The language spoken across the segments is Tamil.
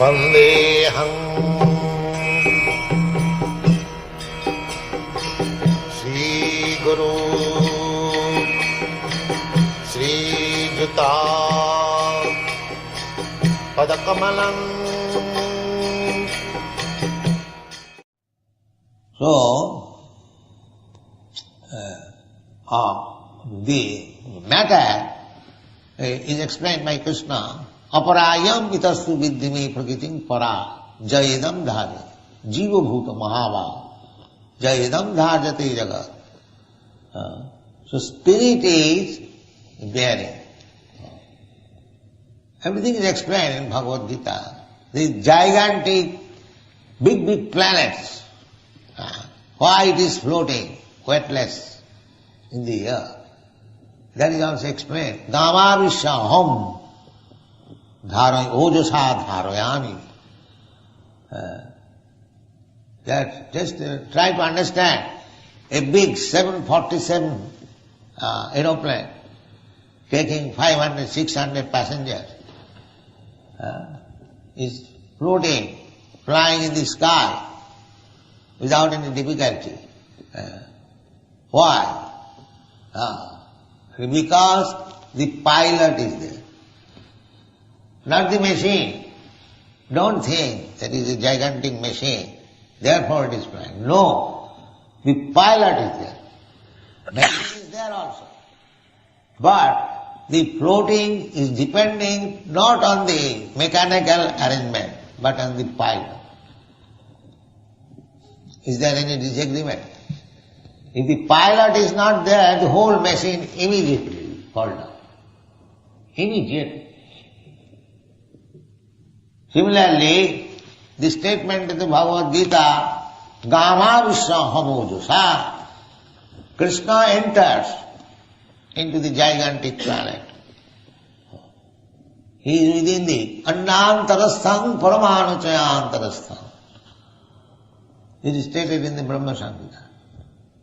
वन्देऽहम् Shri Guru श्रीयुता पदकमलम् So, uh, uh, the matter is explained by Krishna. Aparayam itastu vidyame prakritim para jayedam dhare jiva bhuta mahava jayedam dharjate jagat. Uh, so spirit is bearing. Everything is explained in Bhagavad Gita. These gigantic, big, big planets, Ah, Why it is floating, weightless in the air. That is also explained. Damavishyaham dharay ojasa dharayami. Uh, That just uh, try to understand a big 747 uh, aeroplane taking 500, 600 passengers uh, is floating, flying in the sky without any difficulty. Uh, why? Because the pilot is there, not the machine. Don't think that is a gigantic machine, therefore it is flying. No, the pilot is there. Machine is there also. But the floating is depending not on the mechanical arrangement, but on the pilot. Is there any disagreement? If the pilot is not there, the whole machine immediately fall down. Immediately. Similarly, the statement in the Bhagavad Gita, Gama Vishwahamojusa, Krishna enters into the gigantic planet. He is within the Annantarastham Paramanuchayantarastham. It is stated in the Brahma Samhita.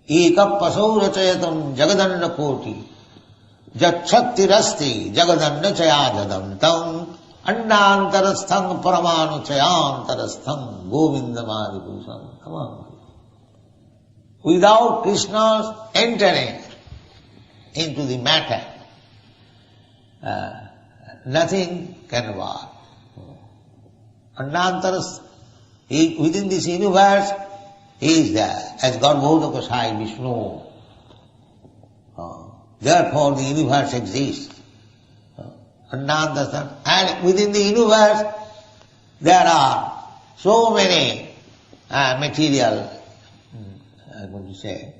ఏకప్పసౌ రచయతం జగదన్న కోటి జక్షక్తిరస్తి జగదన్న చయాజదంతం అండాంతరస్థం పరమాణు చయాంతరస్థం గోవిందమాది భూషం come on without Krishna's entering into the matter, uh, nothing can work. Anantaras, within this universe, he is there, as God Gosai Vishnu. Uh, therefore the universe exists. Uh, Annantaras, and within the universe, there are so many uh, material, I'm going to say,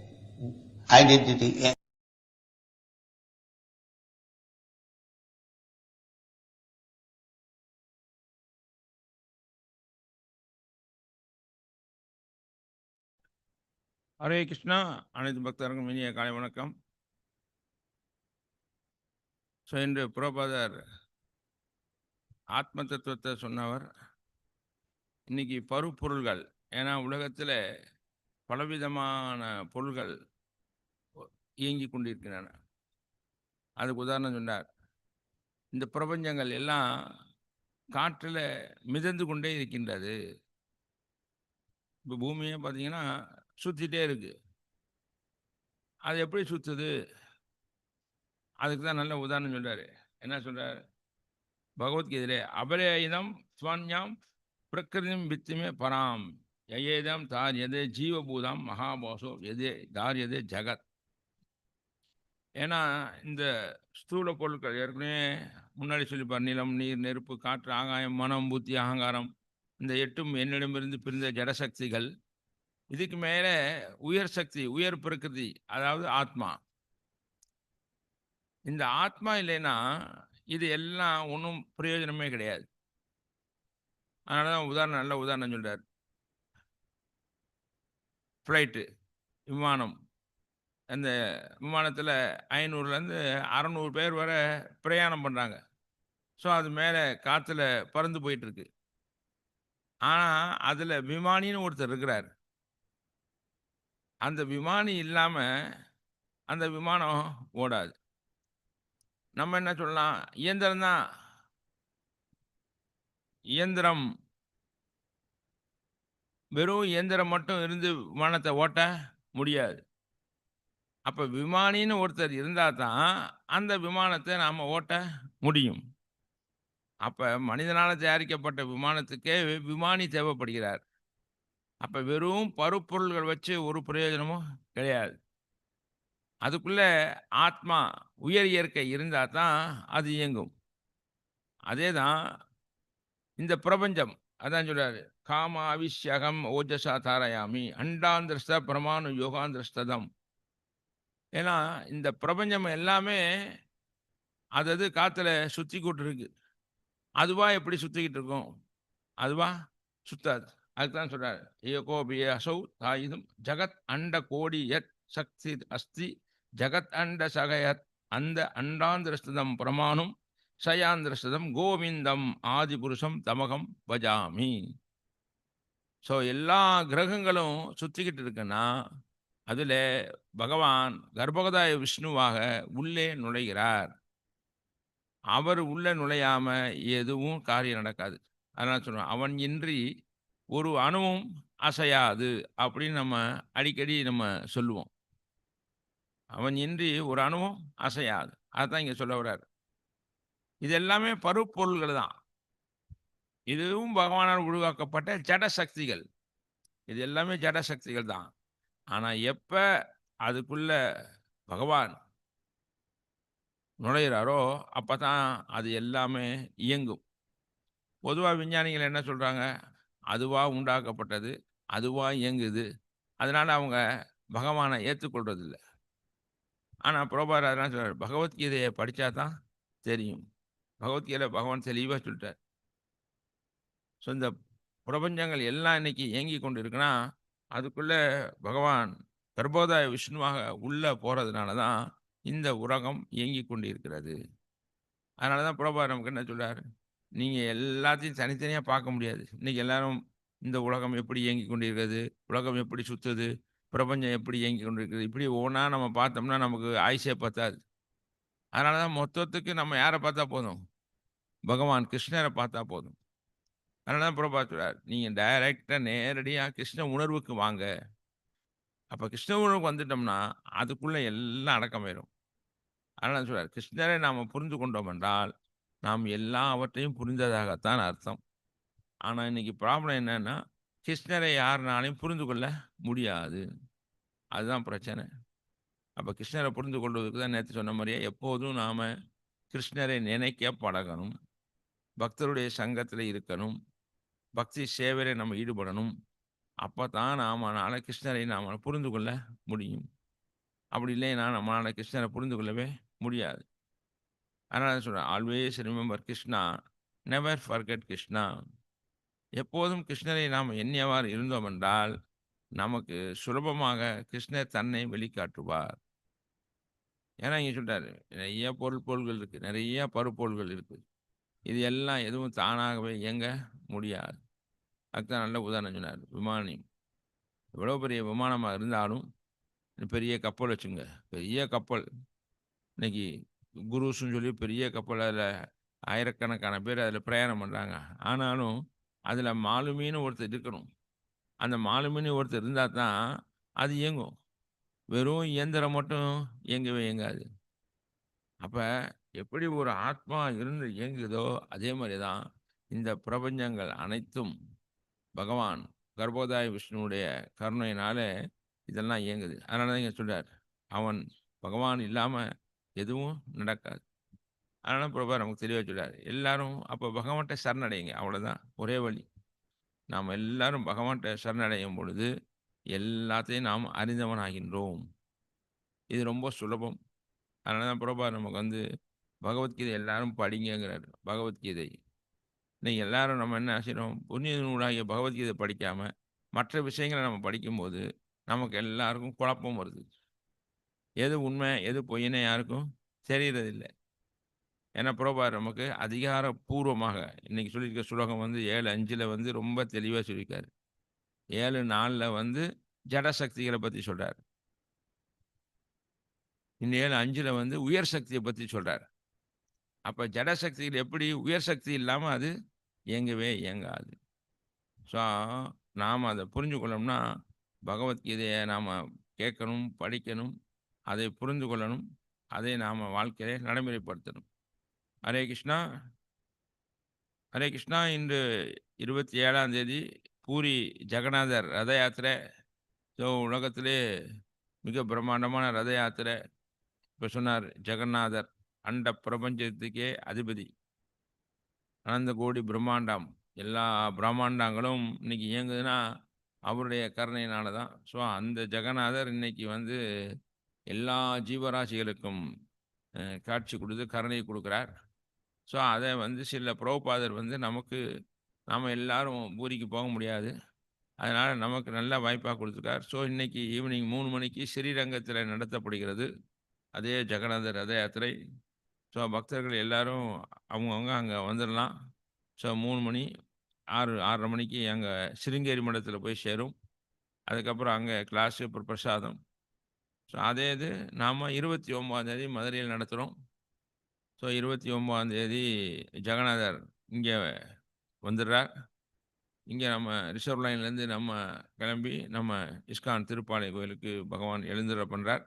identity. Hare Krishna. அனைத்து பக்தருக்கும் இனிய காலை வணக்கம். ஸோ இன்று புரோபாதர் ஆத்ம தத்துவத்தை சொன்னவர். இன்னைக்கு பருப்பொருள்கள். ஏன்னா உலகத்தில் பலவிதமான பொருள்கள் இயங்கி கொண்டிருக்கின்றன. அதுக்கு உதாரணம் சொன்னார். இந்த பிரபஞ்சங்கள் எல்லாம் காற்றில் மிதந்து கொண்டே இருக்கின்றது. இப்போ பூமியை பார்த்தீங்கன்னா சுற்றிட்டே இருக்கு. அது எப்படி சுற்றுது அதுக்கு தான் நல்ல உதாரணம் சொல்கிறார் என்ன சொல்றாரு? பகவத்கீதையிலே அபரேதம் ஸ்வன்யம் பிரகிருதிம் வித்துமே பராம். யயேதம் தாரியதே ஜீவபூதம் மகாபாசோ எதே தாரியதே ஜகத். ஏன்னா இந்த ஸ்தூல பொருட்கள் ஏற்கனவே முன்னாடி சொல்லிப்பார் நிலம் நீர் நெருப்பு காற்று ஆகாயம் மனம் புத்தி அகங்காரம் இந்த எட்டும் என்னிடமிருந்து பிரிந்த ஜடசக்திகள் இதுக்கு மேலே உயர் சக்தி உயர் பிரகிருதி அதாவது ஆத்மா. இந்த ஆத்மா இல்லைன்னா இது எல்லாம் ஒன்றும் பிரயோஜனமே கிடையாது. அதனால தான் உதாரணம் நல்ல உதாரணம் சொல்கிறார் ஃப்ளைட்டு விமானம். அந்த விமானத்தில் ஐநூறுலேருந்து அறநூறு பேர் வரை பிரயாணம் பண்ணுறாங்க ஸோ அது மேலே காற்றுல பறந்து போயிட்டுருக்கு ஆனால் அதில் விமானின்னு ஒருத்தர் இருக்கிறார். அந்த விமானி இல்லாமல் அந்த விமானம் ஓடாது. நம்ம என்ன சொல்லலாம்? இயந்திரம் தான். இயந்திரம். வெறும் இயந்திரம் மட்டும் இருந்து விமானத்தை ஓட்ட முடியாது. அப்போ விமானின்னு ஒருத்தர் இருந்தால் தான் அந்த விமானத்தை நாம் ஓட்ட முடியும். அப்போ மனிதனால் தயாரிக்கப்பட்ட விமானத்துக்கே விமானி தேவைப்படுகிறார். அப்போ வெறும் பருப்பொருள்கள் வச்சு ஒரு பிரயோஜனமும் கிடையாது. அதுக்குள்ளே ஆத்மா உயர் இயற்கை இருந்தால் தான் அது இயங்கும். அதே தான் இந்த பிரபஞ்சம் அதான் சொல்றாரு காம அவிஷ்யகம் ஓஜசா தாராயாமி அண்டாந்திரஸ்த பிரமாணு யோகாந்திரஸ்ததம். ஏன்னா இந்த பிரபஞ்சம் எல்லாமே அது அது காற்றுல கூட்டு இருக்கு அதுவா எப்படி சுற்றிக்கிட்டு இருக்கும்? அதுவா சுத்தாது. அதுதான் சொல்றார். சொல்றாரு ஏகோபிய அசௌ ஜகத் அண்ட கோடி யத் சக்தி அஸ்தி ஜகத் அண்ட சகயத் அந்த அண்டாந்திரஸ்ததம் பிரமாணம் சயாந்திரஸ்ததம் கோவிந்தம் ஆதிபுருஷம் தமகம் பஜாமி ஸோ எல்லா கிரகங்களும் சுற்றிக்கிட்டு இருக்குன்னா அதில் பகவான் கர்ப்பகதாய விஷ்ணுவாக உள்ளே நுழைகிறார். அவர் உள்ளே நுழையாம எதுவும் காரியம் நடக்காது. அதனால சொல்லுவேன் அவன் இன்றி ஒரு அணுவும் அசையாது அப்படின்னு நம்ம அடிக்கடி நம்ம சொல்லுவோம். அவன் இன்றி ஒரு அணுவும் அசையாது. அதுதான் இங்கே சொல்ல வர்றார். இது எல்லாமே பருப்பொருள்கள் தான். இதுவும் பகவானால் உருவாக்கப்பட்ட ஜட சக்திகள். இது எல்லாமே ஜட சக்திகள் தான். ஆனால் எப்போ அதுக்குள்ள பகவான் நுழையிறாரோ அப்போ தான் அது எல்லாமே இயங்கும். பொதுவாக விஞ்ஞானிகள் என்ன சொல்கிறாங்க அதுவாக உண்டாக்கப்பட்டது அதுவாக இயங்குது. அதனால் அவங்க பகவானை ஏற்றுக்கொள்றதில்ல. ஆனால் புரோபார் அதெல்லாம் சொல்கிறார் பகவத்கீதையை படித்தா தான் தெரியும். பகவத்கீதை பகவான் தெளிவாக சொல்லிட்டார். ஸோ இந்த பிரபஞ்சங்கள் எல்லாம் இன்னைக்கு இயங்கி கொண்டு இருக்குன்னா அதுக்குள்ளே பகவான் கர்ப்போதாய விஷ்ணுவாக உள்ளே போகிறதுனால தான் இந்த உலகம் இயங்கி கொண்டு இருக்கிறது அதனால தான் புரோபார் நமக்கு என்ன சொல்கிறார் நீங்கள் எல்லாத்தையும் தனித்தனியாக பார்க்க முடியாது. இன்னைக்கு எல்லாரும் இந்த உலகம் எப்படி இயங்கி கொண்டிருக்கிறது உலகம் எப்படி சுற்றுது பிரபஞ்சம் எப்படி இயங்கி கொண்டிருக்கிறது இப்படி ஒவ்வொன்றா நம்ம பார்த்தோம்னா நமக்கு ஆயுஷே பத்தாது. அதனால தான் மொத்தத்துக்கு நம்ம யாரை பார்த்தா போதும்? பகவான் கிருஷ்ணரை பார்த்தா போதும். அதனால தான் பிரபா சொல்கிறார் நீங்கள் டைரெக்டாக நேரடியாக கிருஷ்ண உணர்வுக்கு வாங்க. அப்போ கிருஷ்ண உணர்வுக்கு வந்துட்டோம்னா அதுக்குள்ளே எல்லாம் அடக்கமாயிடும் அதனால சொல்கிறார் கிருஷ்ணரை நாம் புரிந்து கொண்டோம் என்றால் நாம் எல்லாவற்றையும் புரிந்ததாகத்தான் அர்த்தம். ஆனால் இன்னைக்கு ப்ராப்ளம் என்னன்னா கிருஷ்ணரை யாருனாலையும் புரிந்து கொள்ள முடியாது. அதுதான் பிரச்சனை. அப்போ கிருஷ்ணரை புரிந்து கொள்வதற்கு தான் நேற்று சொன்ன மாதிரியே எப்போதும் நாம் கிருஷ்ணரை நினைக்க பழகணும். பக்தருடைய சங்கத்தில் இருக்கணும். பக்தி சேவையில் நம்ம ஈடுபடணும். அப்போ தான் நாமனால் கிருஷ்ணரை நாம் புரிந்து கொள்ள முடியும். அப்படி இல்லைன்னா நம்மளால் கிருஷ்ணரை புரிந்து கொள்ளவே முடியாது. அதனால் சொல்கிறேன் always remember Krishna never forget Krishna எப்போதும் கிருஷ்ணரை நாம் எண்ணியவாறு இருந்தோம் என்றால் நமக்கு சுலபமாக கிருஷ்ணர் தன்னை வெளிக்காட்டுவார். ஏன்னா இங்கே சொல்கிறார் நிறைய பொருள் பொருள்கள் இருக்குது நிறைய பருப்பொருள்கள் இருக்குது இது எல்லாம் எதுவும் தானாகவே இயங்க முடியாது. அதுதான் நல்ல உதாரணம் சொன்னார் விமானி. எவ்வளோ பெரிய விமானமாக இருந்தாலும் பெரிய கப்பல் வச்சுங்க பெரிய கப்பல். இன்னைக்கு குருஸ்ன்னு சொல்லி பெரிய கப்பல் அதில் ஆயிரக்கணக்கான பேர் அதில் பிரயாணம் பண்ணுறாங்க ஆனாலும் அதில் மாலுமின்னு ஒருத்தர் இருக்கணும். அந்த மாலுமின்னு ஒருத்தர் இருந்தால் தான் அது இயங்கும். வெறும் இயந்திரம் மட்டும் இயங்கவே இயங்காது. அப்போ எப்படி ஒரு ஆத்மா இருந்து இயங்குதோ அதே மாதிரி தான் இந்த பிரபஞ்சங்கள் அனைத்தும் பகவான் கர்ப்போதாய விஷ்ணுவுடைய கருணையினாலே இதெல்லாம் இயங்குது. அதனால தான் இங்கே சொல்கிறார் அவன் பகவான் இல்லாமல் எதுவும் நடக்காது. அதனால் பிரபா நமக்கு தெளிவாக சொல்கிறார் எல்லாரும் அப்போ பகவான்கிட்ட சரணடையுங்க அவ்வளோதான் ஒரே வழி. நாம் எல்லாரும் பகவான்கிட்ட சரணடையும் பொழுது எல்லாத்தையும் நாம் அறிந்தவனாகின்றோம். இது ரொம்ப சுலபம். அதனால தான் பிரபா நமக்கு வந்து பகவத்கீதை எல்லாரும் படிங்கங்கிறார் பகவத்கீதை. இன்னைக்கு எல்லாரும் நம்ம என்ன செய்கிறோம் புண்ணிய நூலாகிய பகவத்கீதை படிக்காமல் மற்ற விஷயங்களை நம்ம படிக்கும்போது நமக்கு எல்லாருக்கும் குழப்பம் வருது. எது உண்மை எது பொய்ன்னு யாருக்கும் தெரியறதில்லை. ஏன்னா புறபார் நமக்கு அதிகாரப்பூர்வமாக இன்னைக்கு சொல்லியிருக்க சுலோகம் வந்து ஏழு அஞ்சில் வந்து ரொம்ப தெளிவாக சொல்லியிருக்காரு. ஏழு நாளில் வந்து ஜட சக்திகளை பற்றி சொல்கிறார் இந்த ஏழு அஞ்சில் வந்து உயர் சக்தியை பற்றி சொல்கிறார் அப்போ ஜட சக்திகள் எப்படி? உயர் சக்தி இல்லாமல் அது இயங்கவே இயங்காது. ஸோ நாம் அதை புரிஞ்சு பகவத்கீதையை நாம் கேட்கணும் படிக்கணும் அதை புரிந்து கொள்ளணும். அதை நாம் வாழ்க்கையிலே நடைமுறைப்படுத்தணும். ஹரே கிருஷ்ணா. ஹரே கிருஷ்ணா இன்று இருபத்தி ஏழாம் தேதி பூரி ஜெகநாதர் ரத யாத்திரை. ஸோ உலகத்திலே மிக பிரம்மாண்டமான ரத யாத்திரை. இப்போ சொன்னார் ஜெகநாதர் அண்ட பிரபஞ்சத்துக்கே அதிபதி. அனந்த கோடி பிரம்மாண்டம். எல்லா பிரம்மாண்டங்களும் இன்னைக்கு இயங்குதுன்னா அவருடைய கருணையினால தான் ஸோ அந்த ஜெகநாதர் இன்னைக்கு வந்து எல்லா ஜீவராசிகளுக்கும் காட்சி கொடுத்து கருணை கொடுக்குறார். ஸோ அதை வந்து சில புரோபாதர் வந்து நமக்கு நாம் எல்லாரும் பூரிக்கு போக முடியாது. அதனால் நமக்கு நல்ல வாய்ப்பாக கொடுத்துருக்கார். ஸோ இன்றைக்கி ஈவினிங் மூணு மணிக்கு ஸ்ரீரங்கத்தில் நடத்தப்படுகிறது. அதே ஜெகநாதர் ரத யாத்திரை. ஸோ பக்தர்கள் எல்லாரும் அவங்கவுங்க அங்கே வந்துடலாம் ஸோ மூணு மணி ஆறு ஆறரை மணிக்கு அங்கே சிருங்கேரி மடத்தில் போய் சேரும். அதுக்கப்புறம் அங்கே கிளாஸு அப்புறம் பிரசாதம். ஸோ அதே இது நாம் இருபத்தி ஒம்பதாந்தேதி மதுரையில் நடத்துகிறோம் ஸோ இருபத்தி ஒம்பதாந்தேதி ஜெகநாதர் இங்கே வந்துடுறார். இங்கே நம்ம ரிசர்வ் லைன்லேருந்து நம்ம கிளம்பி நம்ம இஸ்கான் திருப்பாலை கோயிலுக்கு பகவான் எழுந்துட பண்ணுறார்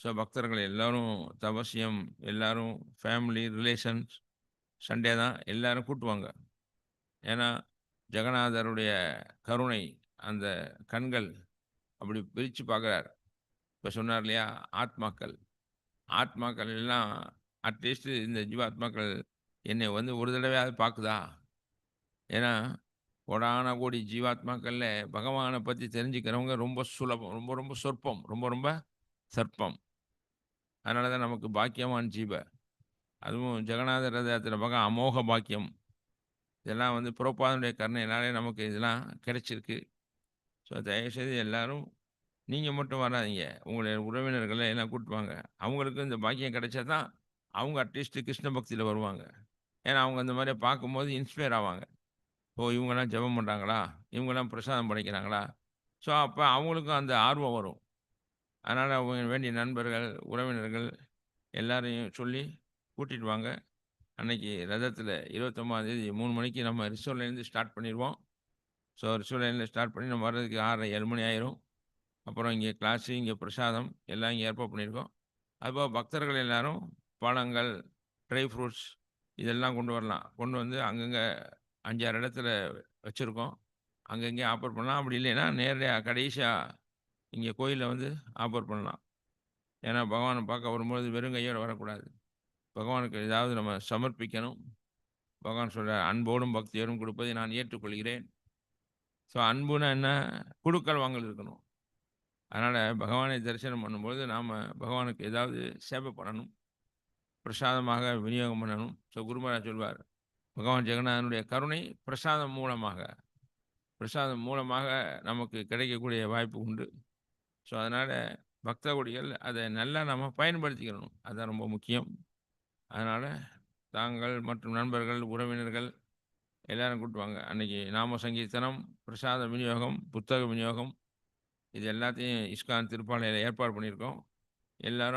ஸோ பக்தர்கள் எல்லாரும் தவசியம் எல்லோரும் ஃபேமிலி ரிலேஷன்ஸ் சண்டே தான் எல்லோரும் கூட்டுவாங்க. ஏன்னா ஜெகநாதருடைய கருணை அந்த கண்கள் அப்படி பிரித்து பார்க்குறார். இப்போ சொன்னார் இல்லையா ஆத்மாக்கள். ஆத்மாக்கள் எல்லாம் அட்லீஸ்ட் இந்த ஜீவாத்மாக்கள் என்னை வந்து ஒரு தடவையாவது பார்க்குதா? ஏன்னா கோடான கோடி ஜீவாத்மாக்களில் பகவானை பற்றி தெரிஞ்சுக்கிறவங்க ரொம்ப சுலபம் ரொம்ப ரொம்ப சொற்பம் ரொம்ப ரொம்ப சர்ப்பம். அதனால தான் நமக்கு பாக்கியமான ஜீவ. அதுவும் ஜெகநாத ரதத்தில் பார்க்க அமோக பாக்கியம். இதெல்லாம் வந்து புரோபாதனுடைய கருணையினாலே நமக்கு இதெல்லாம் கிடைச்சிருக்கு. ஸோ தயவுசெய்து எல்லாரும் நீங்கள் மட்டும் வராதீங்க. உங்களுடைய உறவினர்களை எல்லாம் கூப்பிட்டு வாங்க அவங்களுக்கு இந்த பாக்கியம் கிடைச்சா தான் அவங்க அட்லீஸ்ட் கிருஷ்ண பக்தியில் வருவாங்க. ஏன்னா அவங்க அந்த மாதிரி பார்க்கும்போது இன்ஸ்பயர் ஆவாங்க. ஓ இவங்கெல்லாம் ஜெபம் பண்ணுறாங்களா இவங்கெல்லாம் பிரசாதம் படைக்கிறாங்களா? ஸோ அப்போ அவங்களுக்கும் அந்த ஆர்வம் வரும். அதனால் அவங்க வேண்டிய நண்பர்கள் உறவினர்கள் எல்லாரையும் சொல்லி கூட்டிகிட்டு வாங்க. அன்னைக்கு ரதத்தில் இருபத்தொம்பதாந்தேதி மூணு மணிக்கு நம்ம ரிசோர்லேருந்து ஸ்டார்ட் பண்ணிடுவோம் ஸோ ரிசோர்லேருந்து ஸ்டார்ட் பண்ணி நம்ம வர்றதுக்கு ஆறரை ஏழு மணி ஆயிரும். அப்புறம் இங்கே கிளாஸு இங்கே பிரசாதம் எல்லாம் இங்கே ஏற்பாடு பண்ணியிருக்கோம். அதுபோக பக்தர்கள் எல்லாரும் பழங்கள் ட்ரை ஃப்ரூட்ஸ் இதெல்லாம் கொண்டு வரலாம். கொண்டு வந்து அங்கங்கே அஞ்சாறு இடத்துல வச்சுருக்கோம். அங்கங்கே ஆஃபர் பண்ணலாம். அப்படி இல்லைன்னா நேரடியாக கடைசியாக இங்கே கோயிலில் வந்து ஆஃபர் பண்ணலாம். ஏன்னா பகவானை பார்க்க வரும்பொழுது வெறும் கையோடு வரக்கூடாது. பகவானுக்கு ஏதாவது நம்ம சமர்ப்பிக்கணும். பகவான் சொல்கிற அன்போடும் பக்தியோடும் கொடுப்பதை நான் ஏற்றுக்கொள்கிறேன். ஸோ அன்புனா என்ன? கொடுக்கல் வாங்கல் இருக்கணும். அதனால் பகவானை தரிசனம் பண்ணும்போது நாம் பகவானுக்கு ஏதாவது சேவை பண்ணணும். பிரசாதமாக விநியோகம் பண்ணணும். ஸோ குருமராஜ் சொல்வார் பகவான் ஜெகநாதனுடைய கருணை பிரசாதம் மூலமாக பிரசாதம் மூலமாக நமக்கு கிடைக்கக்கூடிய வாய்ப்பு உண்டு. ஸோ அதனால் பக்தகுடிகள் அதை நல்லா நம்ம பயன்படுத்திக்கணும். அதுதான் ரொம்ப முக்கியம். அதனால் தாங்கள் மற்றும் நண்பர்கள் உறவினர்கள் எல்லாரும் கூட்டுவாங்க அன்றைக்கி நாம சங்கீர்த்தனம் பிரசாத விநியோகம் புத்தக விநியோகம் இது எல்லாத்தையும் இஸ்கான் திருப்பாலையில் ஏற்பாடு பண்ணியிருக்கோம். எல்லாரும்